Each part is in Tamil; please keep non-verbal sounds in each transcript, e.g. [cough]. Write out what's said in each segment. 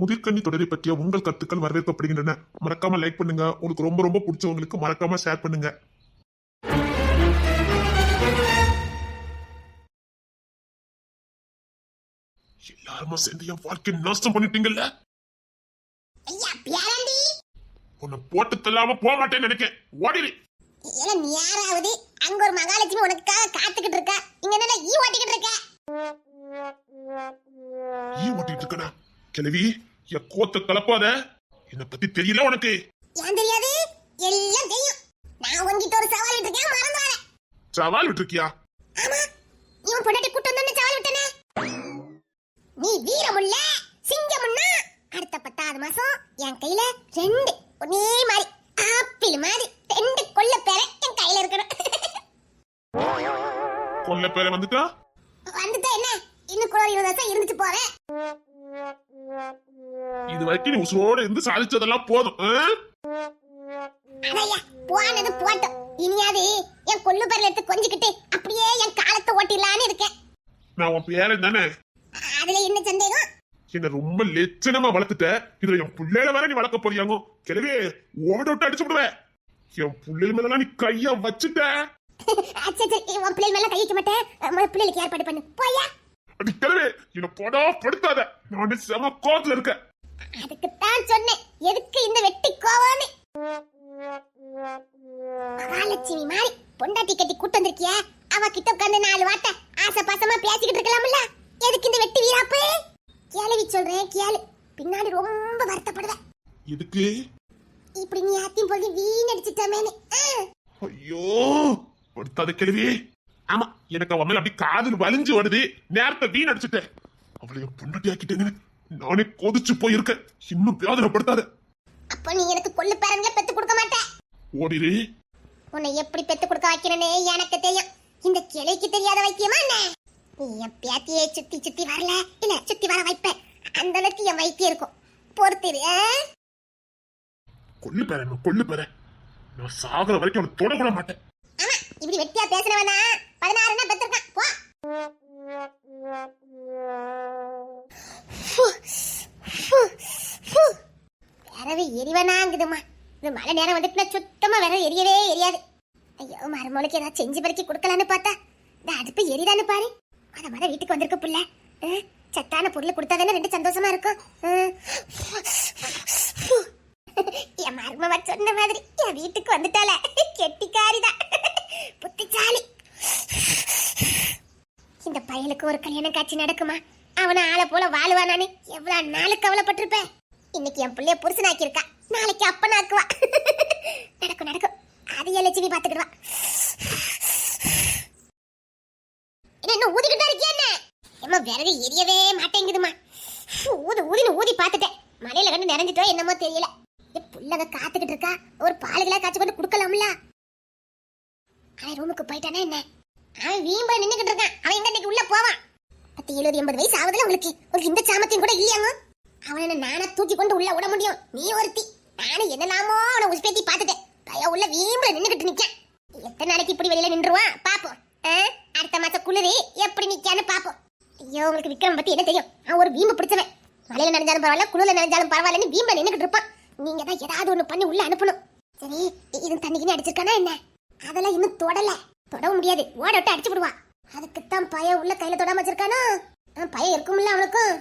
முதிர்கண்ணி தொடரை பற்றிய உங்கள் கருத்துக்கள் வரவேற்கப்படுகின்றன. மறக்காம லைக் பண்ணுங்க. உங்களுக்கு ரொம்ப ரொம்ப பிடிச்சவங்களுக்கு மறக்காம ஷேர் பண்ணுங்க. எல்லாருமா சேர்ந்து என் வாழ்க்கை நாசம் பண்ணிட்டீங்கல்ல? உன்னை போட்டு தள்ளாம போக மாட்டேன்னு நினைக்கேன். ஓடிடு. இல்ல நீ யாராவது அங்க ஒரு மகாலட்சுமி உனக்காக காத்துக்கிட்டு இருக்கா? இங்க என்ன ஈ ஓட்டிக்கிட்டு இருக்க? ஈ ஓட்டிட்டு இருக்கனா கிழவி என் கோத்த கலப்பாத? என்னை பத்தி தெரியல உனக்கு. ஏன் தெரியாது. எல்லாம் தெரியும். நான் உன்கிட்ட ஒரு சவால் விட்டுருக்கேன். மறந்துடாத சவால் விட்டுருக்கியா? ஆமா. இவன் பொண்டாட்டி கூட்டு வந்து சவால் விட்டனே. நீ வீரமுள்ள சிங்கமுன்னா அடுத்த பத்தாவது மாசம் என் கையில ரெண்டு ஒரே மாதிரி ஆப்பிள் மாதிரி ரெண்டு கொல்ல பேர என் கையில இருக்கணும். கொல்ல பேரை வந்துட்டா? உசுரோட இருந்து சாதிச்சதெல்லாம் போதும் போனது போட்டோம். இனியாவது என் கொள்ளு பேர்ல எடுத்து கொஞ்சிக்கிட்டு அப்படியே என் காலத்தை ஓட்டிடலான்னு இருக்கேன். நான் உன் பேரன் தானே? அதுல என்ன சந்தேகம்? என்ன ரொம்ப லட்சணமா வளர்த்துட்ட. இதுல என் பிள்ளையில வேற நீ வளர்க்க போறியாங்க. கிளவே ஓட விட்டு அடிச்சு விடுவேன் என் பிள்ளைகள் மேலாம் நீ கைய வச்சுட்ட. உன் பிள்ளை மேல கை வைக்க மாட்டேன். பிள்ளைகளுக்கு ஏற்பாடு பண்ணு. போயா அடி கிளவே என்ன போடா படுத்தாத. நான் செம கோத்துல இருக்க அதுக்கு தான் சொன்னேன். எதுக்கு இந்த வெட்டி கோவம்னு? மகாலட்சுமி மாதிரி பொண்டாட்டி கட்டி கூட்டு வந்திருக்கிய? அவ கிட்ட உட்கார்ந்து நாலு வார்த்தை ஆசை பாசமா பேசிக்கிட்டு இருக்கலாம்ல. எதுக்கு இந்த வெட்டி வீராப்பு கேள்வி சொல்றேன் கேளு. பின்னாடி ரொம்ப வருத்தப்படுவேன் எதுக்கு? இப்படி நீ யாத்தையும் போய் வீணடிச்சிட்டமேனு ஐயோ படுத்தாத கிளவி. ஆமா எனக்கு அவன் மேல அப்படி காதல் வலிஞ்சு வருது நேரத்தை வீண் அடிச்சுட்டேன் அவளை பொண்டாட்டி ஆக்கிட்டேன்னு நானே கொதிச்சு போயிருக்கேன். இன்னும் வேதனைப்படுத்தாத அப்ப நீ எனக்கு கொள்ளு பேரன்ல பெத்து கொடுக்க மாட்ட. ஓடிரு உன்னை எப்படி பெத்து கொடுக்க வைக்கிறேனே எனக்கு தெரியும். இந்த கிளைக்கு தெரியாத வைத்தியமா என்ன? நீ என் பேத்தியை சுத்தி சுத்தி வரல. இல்ல சுத்தி வர வைப்ப அந்த அளவுக்கு என் வைத்தியம் இருக்கும். பொறுத்திரு? கொல்லு பேரன் கொல்லு பேரன். நான் சாகுற வரைக்கும் அவனை தொடக்கூட மாட்டேன். ஆமா இப்படி வெட்டியா பேசினவனா பதினாறுனா பெத்திருக்கான். போ. விரவு எரிவனாங்குதுமா இந்த மழை நேரம் வந்துட்டுனா சுத்தமாக விரவு எரியவே எரியாது. ஐயோ மரமொழிக்கு ஏதாவது செஞ்சு பறிச்சு கொடுக்கலான்னு பார்த்தா இந்த அடுப்பு எரிதான்னு பாரு. அத மத வீட்டுக்கு வந்திருக்க புள்ள. சத்தான பொருள் கொடுத்தாதானே ரெண்டு சந்தோஷமா இருக்கும். என் மருமவ சொன்ன மாதிரி என் வீட்டுக்கு வந்துட்டால கெட்டிக்காரிதான் புத்திசாலி. இந்த பையனுக்கு ஒரு கல்யாண காட்சி நடக்குமா? அவனை ஆளை போல வாழுவானானே எவ்வளவு நாளுக்கு கவலைப்பட்டிருப்பேன். இன்னைக்கு என் பிள்ளைய புருஷனாக்கி இருக்கா நாளைக்கு அப்பனாக்குவா நடக்கும் நடக்கும். அது என் லட்சுமி பாத்துக்கிடுவா என்ன இன்னும் ஊதிக்கிட்டா இருக்கியா என்ன? ஏம்மா விறகு எரியவே மாட்டேங்குதுமா ஊது ஊதினு ஊதி பார்த்துட்டேன். மலையில கண்டு நிறைஞ்சிட்டோ என்னமோ தெரியல. இந்த புள்ளக காத்துக்கிட்டு இருக்கா. ஒரு பால் காய்ச்சி கொண்டு கொடுக்கலாம்ல. அவன் ரூமுக்கு போயிட்டானா என்ன? அவன் வீம்பா நின்றுக்கிட்டு இருக்கான். அவன் எங்க இன்னைக்கு உள்ள போவான்? பத்து எழுபது எண்பது வயசு ஆகுதுல உங்களுக்கு. ஒரு இந்த சாமத்தையும் கூட இல்லையாங்க? அவனை நானா தூக்கி கொண்டு உள்ள விட முடியும்? நீ ஒருத்தி. நானும் என்னலாமோ அவனை உசுப்பேத்தி பார்த்துட்டேன். பையன் உள்ள வீம்புல நின்னுகிட்டு நிக்கேன். எத்தனை நாளைக்கு இப்படி வெளியில நின்றுவான் பாப்போம் அடுத்த மாசம் குளிரு. எப்படி நிக்கான்னு பாப்போம் ஐயோ உங்களுக்கு விக்ரம் பத்தி என்ன தெரியும்? அவன் ஒரு வீம்பு பிடிச்சவன். மழையில நனைஞ்சாலும் பரவாயில்ல குளிர்ல நனைஞ்சாலும் பரவாயில்லன்னு வீம்புல நின்னுகிட்டு இருப்பான். நீங்க தான் ஏதாவது ஒண்ணு பண்ணி உள்ள அனுப்பணும். சரி இது தண்ணிக்குன்னு அடிச்சிருக்கானா என்ன? அதெல்லாம் இன்னும் தொடல. தொடவும் முடியாது. ஓட விட்டு அடிச்சு விடுவா. அதுக்குத்தான் பையன் உள்ள கையில தொடாம வச்சிருக்கானா? அவன் பையன் இருக்கும்ல அவனுக்கும்.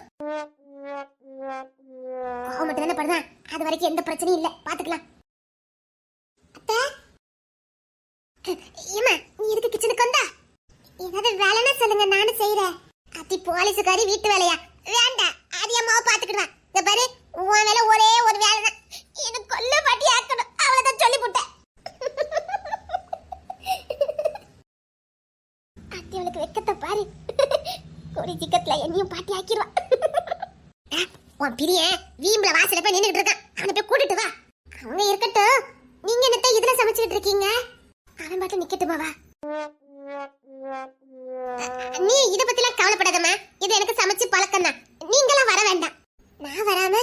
கோவம் மட்டும் தானே படுதான் அது வரைக்கும் எந்த பிரச்சனையும் இல்ல. பாத்துக்கலாம். அத்தை? ஏமா நீ எதுக்கு கிச்சனுக்கு வந்தா? ஏதாவது வேலைன்னா சொல்லுங்க நானும் செய்யறேன் அத்தி போலீஸுக்காரி வீட்டு வேலையா? வேண்டாம். அது அம்மாவை பாத்துக்கிடுவேன் இந்த பாரு உன் வேலை ஒரே ஒரு வேலை தான் எனக்கு கொல்ல பாட்டி ஆக்கணும் அவ்வளவுதான் சொல்லி போட்டேன் அத்தி அவளுக்கு வெக்கத்தை பாரு ஒரு சிக்கத்துல என்னையும் பாட்டி ஆக்கிடுவா ஆ, [laughs] உன் பிரிய வீம்புல வாசல போய் நின்றுட்டு இருக்கான். அவனை போய் கூட்டிட்டு வா. அவங்க இருக்கட்டும். நீங்க என்னத்த இதுல சமைச்சுக்கிட்டு இருக்கீங்க? அவன் பாட்டு நிக்கட்டுமா வா நீ இத பத்திலாம் கவலைப்படாதம்மா. இது எனக்கு சமைச்சு பழக்கம் தான் நீங்களாம் வர வேண்டாம் நான் வராம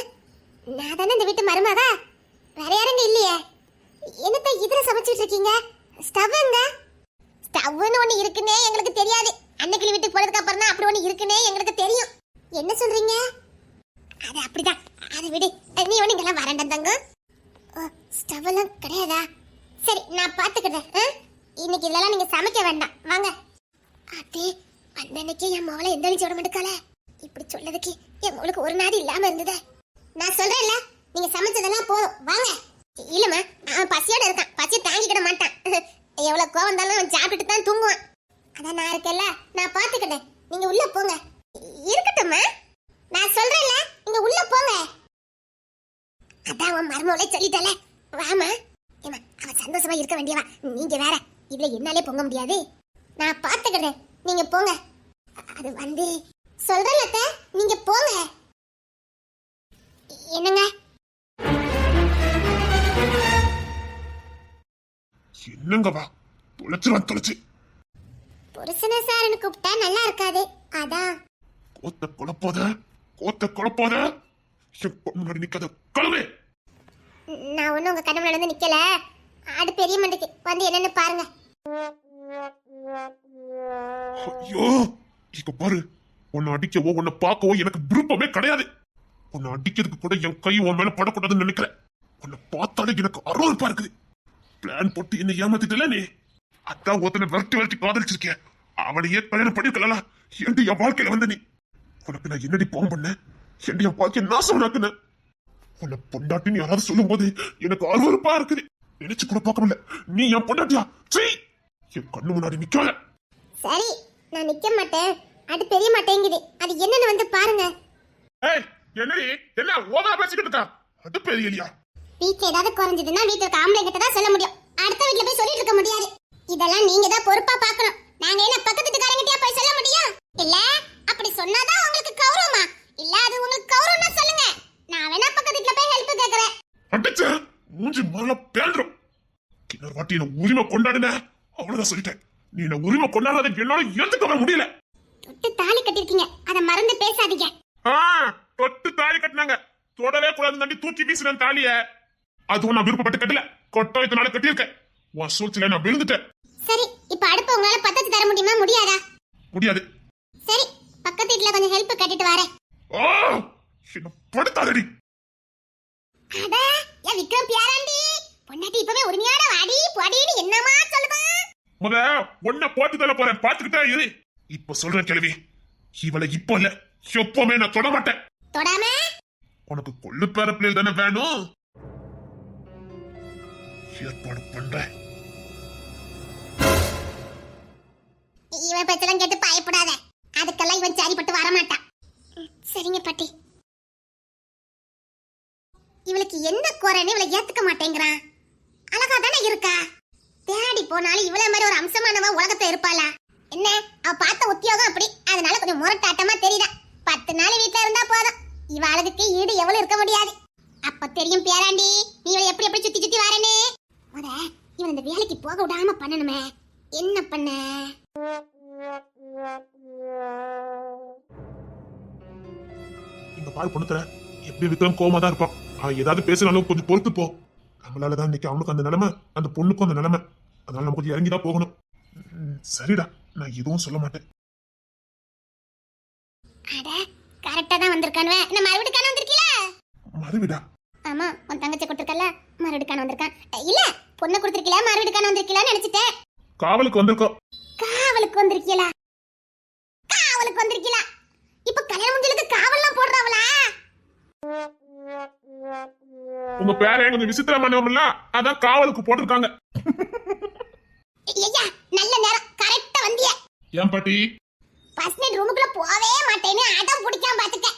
நான் தானே இந்த வீட்டு மருமக வேற யாருங்க இல்லையே என்னத்த இதுல சமைச்சிட்டு இருக்கீங்க ஸ்டவ் எங்க ஸ்டவ்னு ஒண்ணு இருக்குன்னே எங்களுக்கு தெரியாது அன்னைக்கு வீட்டுக்கு போனதுக்கு அப்புறம் தான் அப்படி ஒண்ணு இருக்குன்னே எங்களுக்கு தெரியும் என்ன சொல்றீங்க அது அப்படிதான் அதை விடு நீ ஒண்ணு இங்கெல்லாம் வரண்டம் தங்க ஸ்டவ் எல்லாம் கிடையாதா சரி நான் பாத்துக்கிறேன் ஆ? இன்னைக்கு இதெல்லாம் நீங்க சமைக்க வேண்டாம் வாங்க அதே அன்னைக்கு என் மவளை எந்த விட மாட்டேக்கால இப்படி சொல்லதுக்கு என் மவளுக்கு ஒரு நாடு இல்லாம இருந்ததே நான் சொல்றேன்ல நீங்க சமைச்சதெல்லாம் போதும் வாங்க இல்லம்மா அவன் பசியோட இருக்கான் பசியை தாங்கிக்கிட மாட்டான் எவ்வளவு கோவம் இருந்தாலும் அவன் சாப்பிட்டுட்டு தான் தூங்குவான் அதான் நான் இருக்கேன்ல. நான் பாத்துக்கிட்டேன் நீங்க உள்ள போங்க. இருக்கட்டும் நான் சொல்றேன்ல நீங்க உள்ள போங்க. அதான் உன் மருமவளே சொல்லிட்டல வாமா ஏமா அவ சந்தோஷமா இருக்க வேண்டியவா? நீங்க வேற. இதுல என்னாலே போக முடியாது. நான் பாத்துக்கிட்டேன் நீங்க போங்க. அது வந்து சொல்றேன்ல நீங்க போங்க. என்னங்க? என்னங்க வா? தொலைச்சிருவான் தொலைச்சு. புருஷன சார்னு கூப்பிட்டா நல்லா இருக்காது. அதான் கோத்த குழப்பாத? கோத்த குழப்பாத? முன்னாடி நிக்காத கழுவே நான் ஒன்றும் உங்க கண்ணு முன்னாடி வந்து நிக்கல. ஆடு பெரிய மண்டுக்கு வந்து என்னன்னு பாருங்க. ஐயோ! இங்க பாரு. உன்னை அடிக்கவோ உன்னை பார்க்கவோ எனக்கு விருப்பமே கிடையாது. உன்னை அடிக்கிறதுக்கு கூட என் கை உன் மேல படக்கூடாதுன்னு நினைக்கிறேன் உன்னை பார்த்தாலே எனக்கு அருவருப்பா இருக்குது. பிளான் போட்டு என்ன ஏமாத்திட்டல நீ? அதான் ஒருத்தனை விரட்டி விரட்டி காதலிச்சிருக்கேன் அவளையே கல்யாணம் பண்ணிருக்கலாம் ஏன்டி என் வாழ்க்கையில வந்த நீ? உனக்கு நான் என்னடி போன் பண்ணேன் ஏன்டி என் வாழ்க்கையை நாசம் நாக்குன உன்னை பொண்டாட்டின்னு யாராவது சொல்லும் போது எனக்கு அருவருப்பா இருக்குது. நினைச்சு கூட பார்க்க முடியல. நீ என் பொண்டாட்டியா? சீ! என் கண்ணு முன்னாடி நிக்காத. சரி நான் நிக்க மாட்டேன். அது பெரிய மாட்டேங்குது. அது என்னன்னு வந்து பாருங்க. ஏய் என்னடி? என்ன ஓவரா பேசிக்கிட்டு இருக்கா? அது பெரிய இல்லையா வீட்டுல ஏதாவது குறைஞ்சதுன்னா வீட்டுல இருக்க ஆம்பளை கிட்ட தான் சொல்ல முடியும். அடுத்த வீட்டுல போய் சொல்லிட்டு இருக்க முடியாது. இதெல்லாம் நீங்க தான் பொறுப்பா பார்க்கணும். நாங்க என்ன பக்கத்து வீட்டுக்காரங்கிட்டயா போய் சொல்ல முடியும்? இல்ல அப்படி சொன்னாதான் உங்களுக்கு கௌரவமா? இல்ல அது உங்களுக்கு கௌரவம்னா சொல்லுங்க. நான் வேணா பக்கத்து வீட்டுல போய் ஹெல்ப் கேக்குறேன். அடிச்ச மூஞ்சி மேல பேந்துரும் இன்னொரு வாட்டி என்ன உரிமை கொண்டாடுன அவ்வளவுதான் சொல்லிட்டேன். நீ என்ன உரிமை கொண்டாடாத என்னால ஏத்துக்க முடியல. தொட்டு தாலி கட்டிருக்கீங்க அத மறந்து பேசாதீங்க. தொட்டு தாலி கட்டினாங்க. தொடவே கூடாது தாண்டி தூக்கி வீசினேன் தாலிய. அதுவும் நான் விருப்பப்பட்டு கட்டல. கொட்டாயத்தினால கட்டியிருக்கேன். உன் சூழ்ச்சியில நான் விழுந்துட்டேன். சரி இப்ப அடுப்பு உங்களால பத்து வச்சு தர முடியுமா? முடியாதா? முடியாது. சரி பக்கத்து வீட்டுல கொஞ்சம் ஹெல்ப் கட்டிட்டு வரேன். ஆ, என்ன படுத்தாதடி. அட ஏன் விக்ரம் பியாராண்டி? பொண்டாட்டி இப்பவே உரிமையான வாடி பொடின்னு என்னமா சொல்லுவா முத ஒன்ன போட்டு தள்ள போறேன். பாத்துக்கிட்டே இரு. இப்ப சொல்றேன் கேள்வி இவளை இப்போ இல்ல. எப்பவுமே நான் தொட மாட்டேன். தொடாம? உனக்கு கொள்ளு பேர பிள்ளைகள் தானே வேணும். ஏற்பாடு பண்றேன். இவன் பேச்செல்லாம் கேட்டு பயப்படாத. அதுக்கெல்லாம் இவன் சரிப்பட்டு வர மாட்டான் சரிங்க பாட்டி. இவளுக்கு என்ன குறைன்னு இவளை ஏத்துக்க மாட்டேங்கிறான். அழகா தானே இருக்கா? தேடி போனாலும் இவள மாதிரி ஒரு அம்சமானவ உலகத்துல இருப்பாளா? என்ன? அவ பார்த்த உத்தியோகம் அப்படி. அதனால கொஞ்சம் முரட்டாட்டமா தெரியுதா? பத்து நாள் வீட்டுல இருந்தா போதும். இவ அழகுக்கு ஈடு எவ்வளவு இருக்க முடியாது. அப்ப தெரியும் பேராண்டி நீ இவளை எப்படி எப்படி சுத்தி சுத்தி வரேன்னு முத இவன் இந்த வேலைக்கு போக விடாம பண்ணணுமே. என்ன பண்ண? இந்த பாரு பொண்ணுத்தர எப்படி விக்ரம் கோமா தான் இருப்பான். அவன் ஏதாவது பேசினாலும் கொஞ்சம் பொறுத்து போ. நம்மளாலதான் இன்னைக்கு அவனுக்கு அந்த நிலைமை அந்த பொண்ணுக்கும் அந்த நிலைமை. அதனால நம்ம கொஞ்சம் இறங்கி தான் போகணும். சரிடா. நான் எதுவும் சொல்ல மாட்டேன். கரெக்டா தான் வந்திருக்கானுவ. என்ன மறுபடியும் வந்திருக்கீல மறுவிடா. ஆமா உன் தங்கச்சி கொடுத்துருக்கல மறுபடியும் வந்திருக்கான். இல்ல பொண்ணு கொடுத்துருக்கல மறுபடியும் வந்திருக்கீங்களான்னு நினைச்சிட்டேன். காவலுக்கு வந்திருக்கோம். காவலுக்கு வந்திருக்கீங்களா காவலுக்கு வந்திருக்கீங்களா இப்ப கல்யாணம் முடிஞ்சதுக்கு காவல்லாம் போடுறாவளா? உங்க பேரை கொஞ்சம் விசித்திரமானவங்கள அதான் காவலுக்கு போட்டிருக்காங்க. ஐயா நல்ல நேரம். கரெக்டா வந்திய. ஏன் பாட்டி? ஃபர்ஸ்ட் நைட் ரூமுக்குள்ள போவே மாட்டேன்னு அடம் பிடிக்காம பாத்துக்க.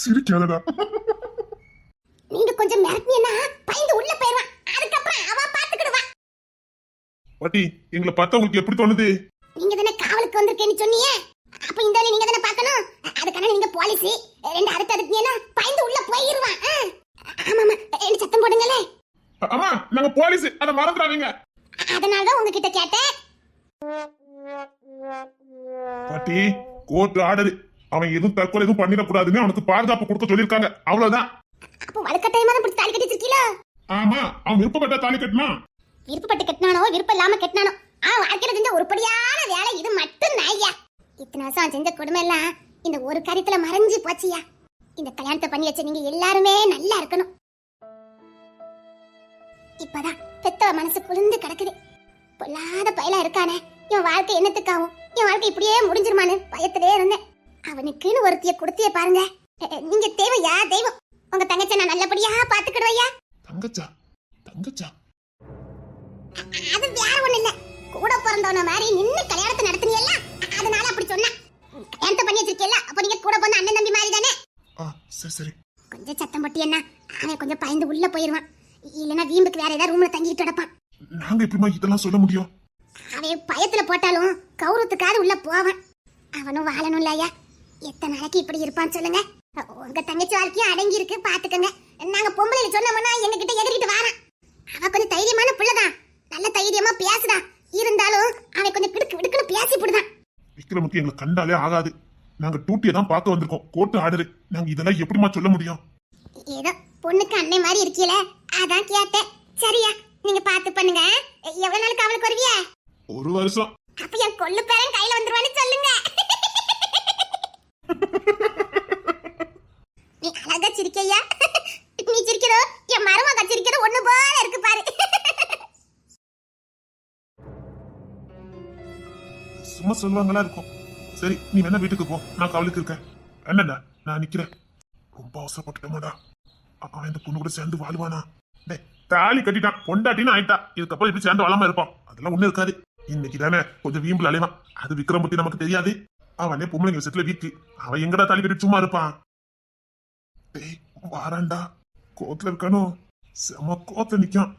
சிரிக்காதடா. நீங்க கொஞ்சம் மிரட்டினா பயந்து உள்ள போயிருவான் அதுக்கப்புறம் அவ பாத்துக்கிடுவா. பாட்டி எங்களை பார்த்தா உங்களுக்கு எப்படி தோணுது? நீங்க தானே காவலுக்கு வந்திருக்கேன்னு சொன்னீங்க? அப்ப இந்த வேலையை நீங்க தானே பார்க்கணும்? அதுக்கான நீங்க போலீஸ் ரெண்டு அடுத்து அடுத்தீங்கன்னா பயந்து உள்ள போயிருவான் ஆ. ஆமாமா ரெண்டு சத்தம் போடுங்களே. ஆமா நாங்க போலீஸ் அதை மறந்துடாதீங்க. அதனால தான் உங்ககிட்ட கேட்டேன். பாட்டி கோர்ட் ஆர்டர் அவன் எதுவும் தற்கொலை எதுவும் பண்ணிடக்கூடாதுன்னு அவனுக்கு பாதுகாப்பு கொடுக்க சொல்லியிருக்காங்க. அவ்வளவுதான். அப்போ வலுக்கட்டாயமா தான் பிடிச்சி தாலி கட்டி வச்சிருக்கீங்களோ ஆமா அவன் விருப்பப்பட்ட தாலி கட்டினா? விருப்பப்பட்டு கட்டினானோ விருப்பம் இல்லாம கட்டினானோ ஆ வாழ்க்கையில செஞ்ச உருப்படியான வேலை இது மட்டும் நாய்யா இத்தனை வருஷம் அவன் செஞ்ச கொடுமை எல்லாம் இந்த ஒரு கருத்துல மறைஞ்சு போச்சியா இந்த கல்யாணத்தை பண்ணி வச்ச நீங்க எல்லாருமே நல்லா இருக்கணும். இப்பதான் பெத்தவ மனசு குளிர்ந்து கிடக்குது. பொல்லாத பயலா இருக்கானே. என் வாழ்க்கை என்னத்துக்காகும் என் வாழ்க்கை இப்படியே முடிஞ்சிருமான்னு பயத்திலே இருந்தேன். அவனுக்குன்னு ஒருத்திய கொடுத்திய பாருங்க. நீங்க தெய்வம் யா தெய்வம். உங்க தங்கச்ச நான் நல்லபடியா பாத்துக்கிடுவையா தங்கச்சா? தங்கச்சா? அது வேற ஒண்ணு இல்ல. கூட பிறந்தவன மாதிரி நின்னு கல்யாணத்தை நடத்துனீல்ல அதனால அப்படி சொன்னேன் கல்யாணத்தை பண்ணி வச்சிருக்கீல்ல அப்ப நீங்க கூட பிறந்த அண்ணன் தம்பி மாதிரி தானே? ஆ சரி சரி. கொஞ்சம் சத்தம் போட்டி என்ன? அவன் கொஞ்சம் பயந்து உள்ள போயிருவான். இல்லனா வீம்புக்கு வேற ஏதாவது ரூம்ல தங்கிட்டு கிடப்பான். நாங்க எப்படிமா இதெல்லாம் சொல்ல முடியும்? அவன் பயத்துல போட்டாலும் கௌரவத்துக்காவது உள்ள போவான். அவனும் வாழணும் இல்லையா எத்தனை நாளைக்கு இப்படி இருப்பான்னு சொல்லுங்க. உங்க தங்கச்சி வாழ்க்கையும் அடங்கி இருக்கு பாத்துக்கங்க. நாங்க பொம்பளை சொன்னோம்னா எங்க கிட்ட எதிர்கிட்டு வாரான் அவ கொஞ்சம் தைரியமான பிள்ளைதான். நல்ல தைரியமா பேசுதான் இருந்தாலும் அவன் கொஞ்சம் கிடுக்கு விடுக்குன்னு பேசி போடுதான் விக்ரமுக்கு எங்களை கண்டாலே ஆகாது. நாங்க டூட்டியை தான் பார்க்க வந்திருக்கோம். Court order. நாங்க இதெல்லாம் எப்படிமா சொல்ல முடியும்? ஏதோ பொண்ணுக்கு அன்னை மாதிரி இருக்கீல? அதான் கேட்டேன். சரியா நீங்க பாத்து பண்ணுங்க. எவ்வளவு நாளுக்கு அவளுக்கு வருவியா? ஒரு வருஷம். அப்ப என் கொள்ளு பேரன் கையில வந்துருவான்னு சொல்லுங்க. [laughs] நீ அழகா சிரிக்கையா நீ சிரிக்கிறோ என் மருமக சிரிக்கிறது ஒண்ணு போல இருக்கு பாரு. சும்மா சொல்லுவாங்களா இருக்கும். சரி நீ வேணா வீட்டுக்கு போ. நான் கவலைக்கு இருக்கேன். என்னடா? நான் நிக்கிறேன். ரொம்ப அவசரப்பட்டுட்டோமாடா அப்பா அவன் இந்த பொண்ணு கூட சேர்ந்து வாழ்வானா? டேய் தாலி கட்டிட்டான். பொண்டாட்டின்னு ஆயிட்டா. இதுக்கப்புறம் இப்படி சேர்ந்து வாழாம இருப்பான்? அதெல்லாம் ஒண்ணு இருக்காது. இன்னைக்கு தானே கொஞ்சம் வீம்புல அலைவான். அது விக்ரம் பத்தி நமக்கு தெரியாது. அவனே பொம்பளைங்க செட்டில் வீக்கு. அவன் எங்கடா தாலி கட்டி சும்மா இருப்பான்? டேய் வாரான்டா கோத்துல இருக்கானோ? செம கோத்துல நிக்கான்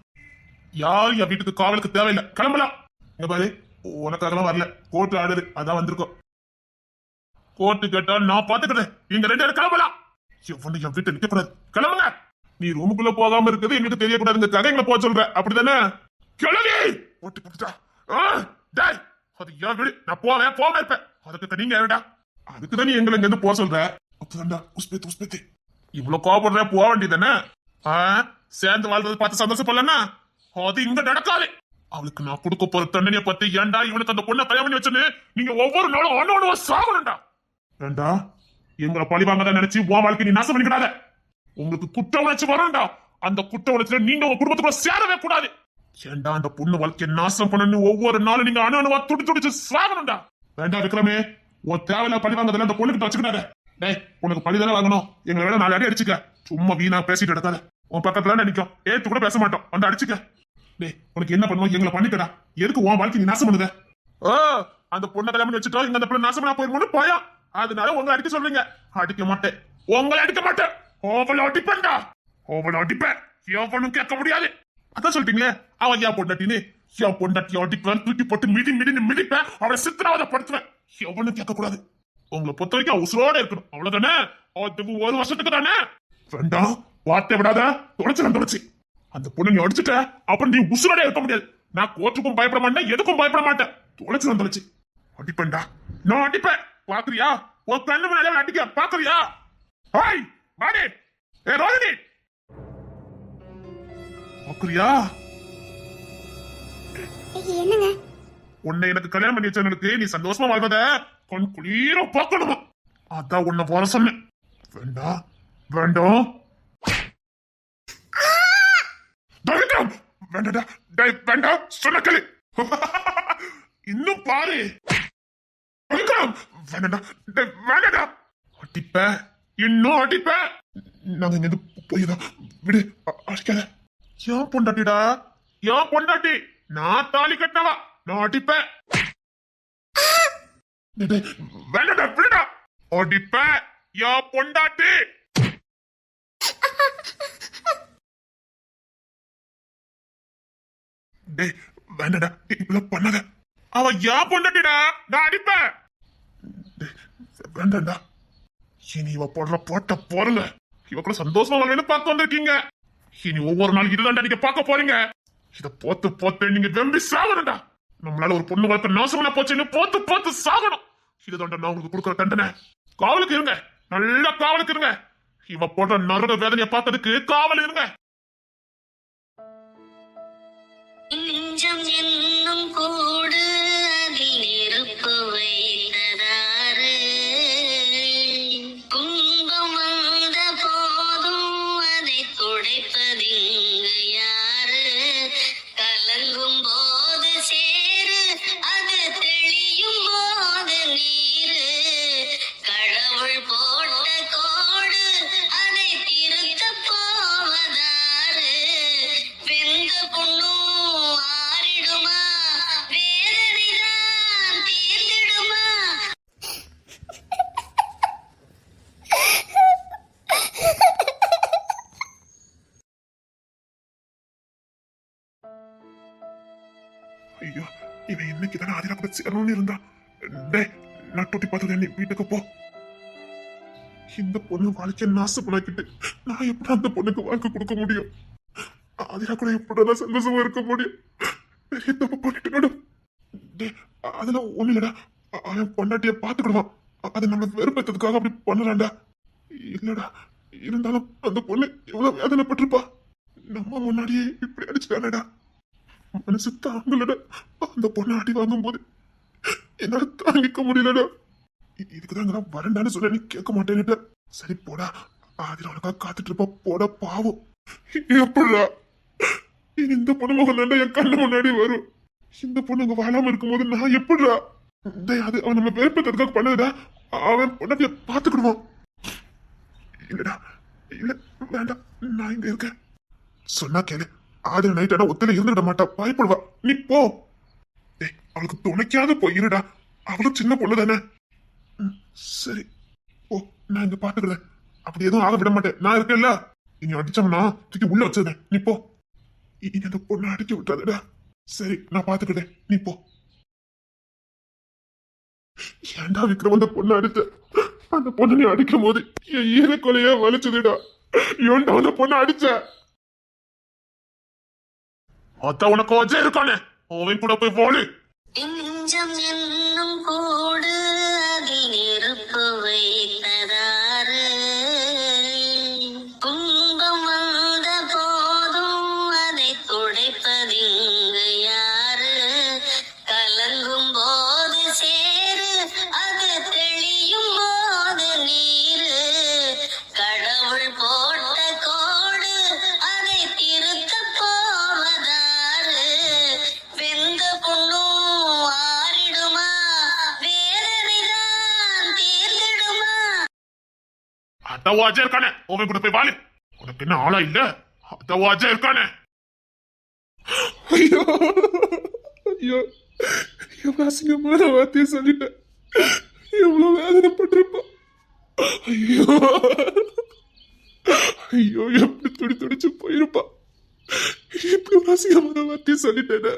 யார் என் வீட்டுக்கு காவலுக்கு தேவையில்லை. கிளம்பலாம். இங்க பாரு உனக்காகலாம் வரல. கோர்ட் ஆடுது. அதான் வந்திருக்கோம். கோர்ட்டு கேட்டா நான் பாத்துக்கிறேன். நீங்க ரெண்டு பேரும் கிளம்பலாம். எவனு என் வீட்டை நிக்க கூடாது கிளம்புங்க. நீ ரூமுக்குள்ள போகாம இருக்கிறது எங்களுக்கு தெரியக்கூடாதுங்கிறதுக்காக எங்களை போக சொல்ற. அப்படிதானே? கிளம்பி! ஓட்டு போட்டுட்டா. ஆ, டேய் அது ஏன் வீடு. நான் போவேன் போக இருப்பேன். அதுக்கு நீங்க ஏடா அதுக்கு தான் நீ எங்களை இங்க இருந்து போக சொல்ற. அப்பதான்டா உஸ்பேத்து உஸ்பேத்து இவ்வளவு கோபப்படுற போக வேண்டியதானே சேர்ந்து வாழ்றது பார்த்து சந்தோஷப்படலன்னா? அது இங்க நடக்காது. அவளுக்கு நான் கொடுக்க போற தண்டனைய பத்தி ஏன்டா இவனுக்கு அந்த பொண்ணை கல்யாணம் பண்ணி வச்சுன்னு நீங்க ஒவ்வொரு நாளும் ஒண்ணு ஒண்ணு சாகணும்டா. ஏண்டா எங்களை பழி வாங்கதான் நினைச்சு உன் வாழ்க்கை நீ நாசம் பண்ணிக்கிடாத. உங்களுக்கு குற்ற உணர்ச்சி வரும்டா. அந்த குற்ற உணர்ச்சியில நீங்க உங்க குடும்பத்துக்குள்ள சேரவே கூடாது. ஏண்டா அந்த பொண்ணு வாழ்க்கையை நாசம் பண்ணணும் ஒவ்வொரு நாளும் நீங்க அணு அணுவா துடி துடிச்சு சாகணும்டா. வேண்டாம் விக்ரமே உன் தேவையில்ல பழி வாங்கதில்ல அந்த பொண்ணுக்கிட்ட வச்சுக்கிடாத. டேய் உனக்கு பழுதான வாங்கணும்? எங்களை வேலை நாலு அடி அடிச்சுக்க. சும்மா வீணா பேசிட்டு எடுக்காத உன் பக்கத்துல நினைக்கும் ஏத்து கூட பேச மாட்டோம். வந்து அடிச்சுக்க. டேய் உனக்கு என்ன பண்ணுவோம்? எங்களை பண்ணிக்கடா. எதுக்கு உன் வாழ்க்கை நீ நாசம் பண்ணுத? ஓ அந்த பொண்ணை கல்யாணம் வச்சுட்டோம் இங்க அந்த பொண்ணு நாசம் போயிருமோன்னு போயா அதனால உங்களை அடிக்க சொல்றீங்க. அடிக்க மாட்டேன். உங்களை அடிக்க மாட்டேன். ஓவல அடிப்பேன்டா. ஓவல அடிப்பேன். எவனும் கேட்க முடியாது. அதான் சொல்லிட்டீங்களே அவன் ஏன் பொண்டாட்டின்னு. என் பொண்டாட்டி அடிப்பேன் தூக்கி போட்டு மிதி மிதின்னு மிதிப்பேன். அவளை சித்திரவதைப்படுத்துவேன் எவனும் கேட்க கூடாது உங்களை பொறுத்த வரைக்கும் அவ உசுரோட இருக்கணும். அவ்வளவுதானே? அதுக்கு ஒரு வருஷத்துக்கு தானே? வேண்டாம் வார்த்தை விடாத. தொலைச்சு நான் தொலைச்சு அந்த பொண்ணு நீ அடிச்சுட்ட. அப்புறம் நீ உசுரோட இருக்க முடியாது. நான் கோர்ட்டுக்கும் பயப்பட மாட்டேன் எதுக்கும் பயப்பட மாட்டேன். தொலைச்சு நான் தொலைச்சு அடிப்பேன்டா. நான் அடிப்பேன். பாக்குறியா? உன் கண்ணு முன்னாடி அடிக்க பாக்குறியா? ஹாய் வாடி ஏ ரோஹினி பாக்குறியா? என்னங்க? உன்னை எனக்கு கல்யாணம் பண்ணி வச்சவனுக்கு நீ சந்தோஷமா வாழ்வத? கண் குளிர பார்க்கணுமா? அதான் உன்னை போற சொன்னேன். வேண்டாம் வேண்டாம் வேண்டாம் வேண்டாடா டேய் வேண்டாம் சொன்ன இன்னும் பாரு. வேண்டாம் வேண்டாடா டேய் வேண்டாடா. அடிப்ப இன்னும் அடிப்ப. நாங்க இங்க போயிடா. விடு அ- அடிக்காத. ஏன் பொண்டாட்டிடா? ஏன் பொண்டாட்டி? நான் தாலி கட்டவா? நான் அடிப்பேன் டேய், விடா அடிப்ப யா ஏன் பொண்டாட்டி. டேய் வேண்டாடா இவ்வளவு பண்ணாத. அவ ஏன் பொண்டாட்டிடா? நான் அடிப்பேன் டேய், இனி இவ போடுற போட்ட போருங்க இவக்குள்ள சந்தோஷமா வாழ்வேன்னு பார்த்து வந்திருக்கீங்க. இனி ஒவ்வொரு நாள் இதுதான்டா நீங்க பார்க்க போறீங்க. இத போத்து போத்து நீங்க வெம்பி சாகணும்டா. நம்மளால ஒரு பொண்ணு வளர்க்க நாசமா போச்சுன்னு போத்து போத்து சாகணும். இதுதான்டா நான் உங்களுக்கு கொடுக்குற தண்டனை. காவலுக்கு இருங்க. நல்லா காவலுக்கு இருங்க. இவ போன்ற நரக வேதனைய பார்த்ததுக்கு காவல் இருங்க. நெஞ்சம் என்னும் கூடு. கூட சேரணும்னு இருந்தா. டே நான் தொட்டி பார்த்துக்கிறேன் நீ வீட்டுக்கு போ. இந்த பொண்ணு வாழ்க்கைய நாசப்படாக்கிட்டு நான் எப்படி அந்த பொண்ணுக்கு வாழ்க்கை கொடுக்க முடியும்? அதுல கூட எப்படி நான் சந்தோஷமா இருக்க முடியும்? பெரிய தப்பு பண்ணிட்டு மேடம் டேய் அதெல்லாம் ஒண்ணு இல்லடா. அவன் பொண்டாட்டிய பாத்துக்கிடுவான் அது நம்ம வெறுப்பேற்றதுக்காக அப்படி பண்ணலாம்டா. இல்லடா இருந்தாலும் அந்த பொண்ணு எவ்வளவு வேதனைப்பட்டிருப்பா. நம்ம முன்னாடியே இப்படி அடிச்சுட்டானடா. மனசு தாங்கலடா. அந்த பொண்ணு அடி வாங்கும் போது என்னால தாங்கிக்க முடியலடா. இதுக்கு தான் நான் வரண்டான்னு சொல்ல நீ கேட்க மாட்டேன்னுட்ட. சரி போடா. ஆதிர உனக்காக காத்துட்டு இருப்பா போட பாவம். எப்படா? இந்த பொண்ணு முகம் தாண்டா என் கண்ணு முன்னாடி வரும். இந்த பொண்ணு அங்க வாழாம இருக்கும்போது நான் எப்படா? அது அவன் நம்ம வெறுப்பதற்காக பண்ணதுடா. அவன் பொண்ணை பார்த்துக்கிடுவான் இல்லடா. இல்ல வேண்டாம். நான் இங்க இருக்கேன். சொன்னா கேளு. ஆதிர நைட் ஆனா ஒத்தையில இருந்துட மாட்டா. பயப்படுவா. நீ போ. டேய் அவளுக்கு துணைக்காத போயிருடா. அவளும் சின்ன பொண்ணு தானே. சரி. ஓ நான் இங்க பாத்துக்கிறேன். அப்படி எதுவும் ஆக விட மாட்டேன். நான் இருக்கேன்ல. நீ அடிச்சோம்னா தூக்கி உள்ள வச்சிருந்தேன் நீ போ. இனி அந்த பொண்ணை அடிக்க விட்டாதடா. சரி நான் பாத்துக்கிட்டேன் நீ போ. ஏன்டா விக்ரம் அந்த பொண்ணை அடிச்ச? அந்த பொண்ணை நீ அடிக்கும் போது என் ஈர கொலையா வலிச்சதுடா. ஏண்டா அந்த பொண்ணை அடிச்ச? அத்த உனக்கு வச்சே இருக்கானே. அவன் கூட போய் போடு. நெஞ்சம் என்னும் கூடு அத்த அஜய் இருக்கானே அவன் கூட போய் வாழு உனக்கு என்ன ஆளா இல்ல? அத்த அஜய் இருக்கானே ஐயோ ஐயோ எவ்வளவு அசிங்கமான வார்த்தையை சொல்லிட்டேன். எவ்வளவு வேதனைப்பட்டிருப்பான் ஐயோ ஐயோ எப்படி துடி துடிச்சு போயிருப்பான் இப்படி ஒரு அசிங்கமான வார்த்தையை சொல்லிட்டேனே.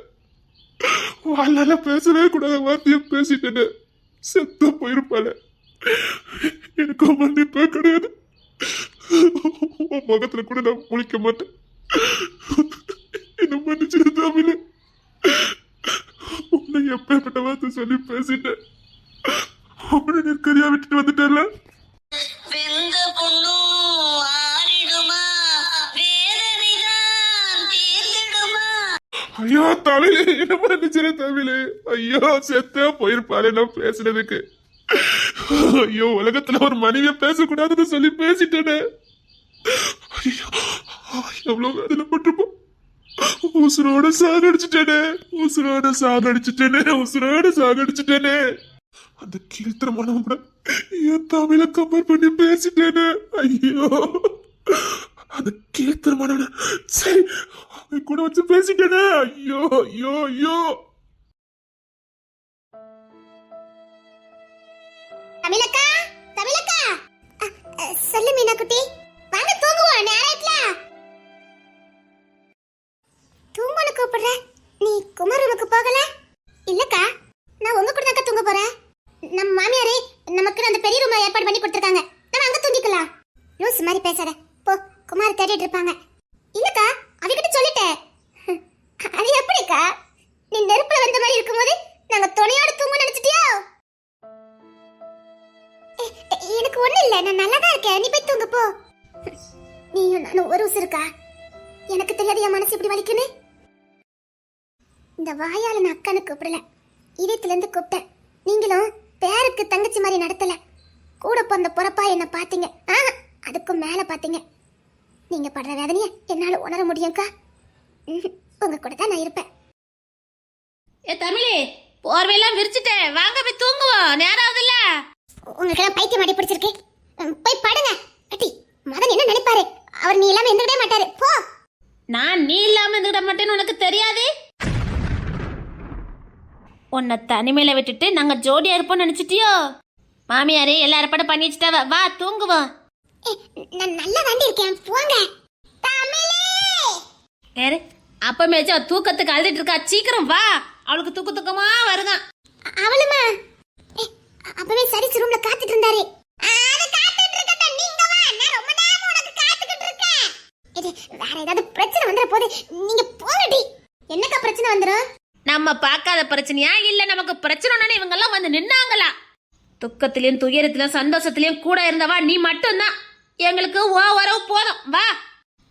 வாழ்நாள பேசவே கூடாத வார்த்தையை பேசிட்டேனே. செத்து போயிருப்பாளே. எனக்கு மன்னிப்பே கிடையாது. உன் முகத்துல கூட நான் முழிக்க மாட்டேன். என்ன மன்னிச்சிரு தமிழ் உன்னை எப்பேற்பட்ட வார்த்தை சொல்லி பேசிட்டேன். உன்னை நெற்கரியா விட்டுட்டு வந்துட்டேன்ல? ஐயோ தமிழ் என்ன மன்னிச்சிரு தமிழ் ஐயோ செத்தே போயிருப்பாரு நான் பேசுனதுக்கு. ஐயோ உலகத்துல ஒரு மனைவிய பேசக்கூடாதுன்னு சொல்லி பேசிட்டேனே. ஐயோ எவ்வளவு வேதனைப்பட்டிருப்போம். உசுரோட சாகடிச்சிட்டேனே. உசுரோட சாகடிச்சிட்டேனே. உசுரோட சாகடிச்சிட்டேனே. அந்த கீழ்த்தரமானவன் கூட என் தமிழ கம்பேர் பண்ணி பேசிட்டேனே. ஐயோ. அந்த கீழ்த்தரமானவன சரி அவன் கூட வச்சு பேசிட்டேனே. ஐயோ ஐயோ ஐயோ. தமிழக்கா? தமிழக்கா? அ, சொல்லு மீனா குட்டி வாங்க தூங்குவோம். நேரத்துல தூங்கணும் கூப்பிடுற? நீ குமார் ரூமுக்கு போகல? இல்லக்கா நான் உங்க கூட தான் தூங்க போறேன். நம்ம மாமியாரே நமக்கு அந்த பெரிய ரூம் ஏற்பாடு பண்ணி கொடுத்துருக்காங்க. நம்ம அங்க தூங்கிக்கலாம். லூஸ் மாதிரி பேசாத. போ குமார் தேடிட்டு இருப்பாங்க. இந்த வாயால நான் அக்கானு கூப்பிடல. இதயத்துல இருந்து கூப்பிட்டேன். நீங்களும் பேருக்கு தங்கச்சி மாதிரி நடத்தல. கூட பிறந்த பொறப்பா என்ன பாத்தீங்க ஆஹா, அதுக்கும் மேல பாத்தீங்க நீங்க படுற வேதனைய என்னால உணர முடியும்க்கா. உங்க கூட தான் நான் இருப்பேன். ஏ தமிழே போர்வையெல்லாம் விரிச்சிட்டேன் வாங்க போய் தூங்குவோம். நேரம் ஆகுதுல்ல உங்களுக்கு பைத்தியம் அடி பிடிச்சிருக்கு. போய் படுங்க. அட்டி மதன் என்ன நினைப்பாரு? அவர் நீ இல்லாம எந்திரவே மாட்டாரு. போ. நான் நீ இல்லாம இருந்துட மாட்டேன்னு உனக்கு தெரியாது? உன்னை தனிமையில விட்டுட்டு நாங்க ஜோடியா இருப்போம்னு நினைச்சிட்டியோ? மாமியாரே எல்லா ஏற்பாடும் பண்ணி வச்சுட்டாவ வா தூங்குவோம். நான் நல்லா தாண்டி இருக்கேன். போங்க. தமிழே! யாரு? அப்பமேச்சும் அவ தூக்கத்துக்கு அழுதுட்டு இருக்கா. சீக்கிரம் வா. அவளுக்கு தூக்க தூக்கமா வருதான். அவளுமா? அப்பவே சரிஸ் ரூம்ல காத்துட்டு இருந்தாரு. வேற ஏதாவது பிரச்சனை வந்துற போது நீங்க போங்கடி. என்னக்கா பிரச்சனை வந்துரும்? நம்ம பார்க்காத பிரச்சனையா? இல்ல நமக்கு பிரச்சனைன்னு இவங்க எல்லாம் வந்து நின்னாங்களா? துக்கத்திலயும் துயரத்திலயும் சந்தோஷத்திலயும் கூட இருந்தவா? நீ மட்டும்தான். எங்களுக்கு ஓ வரவு போதும். வா.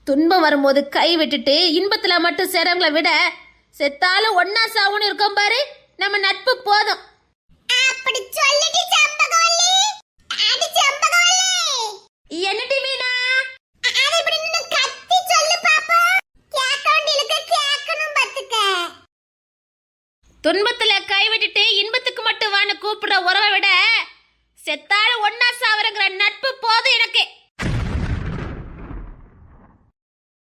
துன்பம் வரும்போது கை விட்டுட்டு இன்பத்துல மட்டும் சேரவங்கள விட செத்தாலும் ஒன்னா சாவுன்னு இருக்கோம் பாரு. நம்ம நட்பு போதும். என்னடி மீனா? அது இப்படி நின்னு கத்தி சொல்லு பாப்போம் கேட்க வேண்டியதுக்கு கேட்கணும் பாத்துக்க துன்பத்துல கைவிட்டுட்டு இன்பத்துக்கு மட்டும் வான்னு கூப்பிடுற உறவை விட செத்தாலும் ஒன்னா சாவரங்கிற நட்பு போதும் எனக்கு.